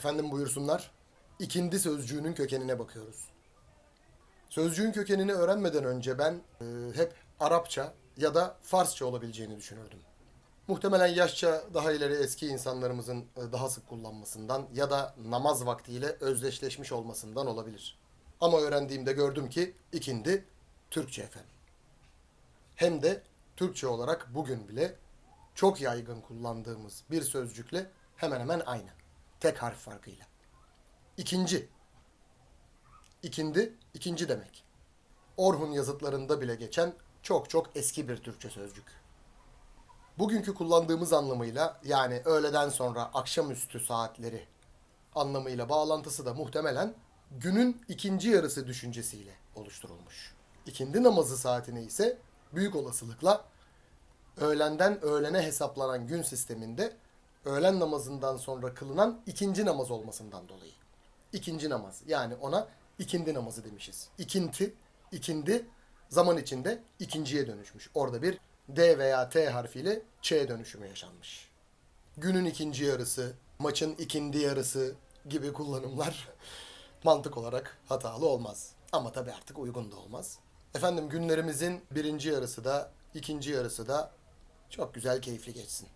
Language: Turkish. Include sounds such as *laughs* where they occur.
Efendim buyursunlar. İkindi sözcüğünün kökenine bakıyoruz. Sözcüğün kökenini öğrenmeden önce ben e, hep Arapça ya da Farsça olabileceğini düşünürdüm. Muhtemelen yaşça daha ileri eski insanlarımızın e, daha sık kullanmasından ya da namaz vaktiyle özdeşleşmiş olmasından olabilir. Ama öğrendiğimde gördüm ki ikindi Türkçe efendim. Hem de Türkçe olarak bugün bile çok yaygın kullandığımız bir sözcükle hemen hemen aynı. Tek harf farkıyla. İkinci. İkindi, ikinci demek. Orhun yazıtlarında bile geçen çok çok eski bir Türkçe sözcük. Bugünkü kullandığımız anlamıyla yani öğleden sonra akşamüstü saatleri anlamıyla bağlantısı da muhtemelen günün ikinci yarısı düşüncesiyle oluşturulmuş. İkindi namazı saatini ise büyük olasılıkla öğlenden öğlene hesaplanan gün sisteminde öğlen namazından sonra kılınan ikinci namaz olmasından dolayı. İkinci namaz yani ona ikindi namazı demişiz. İkinti, ikindi zaman içinde ikinciye dönüşmüş. Orada bir D veya T harfiyle Ç dönüşümü yaşanmış. Günün ikinci yarısı, maçın ikindi yarısı gibi kullanımlar *laughs* mantık olarak hatalı olmaz. Ama tabii artık uygun da olmaz. Efendim günlerimizin birinci yarısı da ikinci yarısı da çok güzel keyifli geçsin.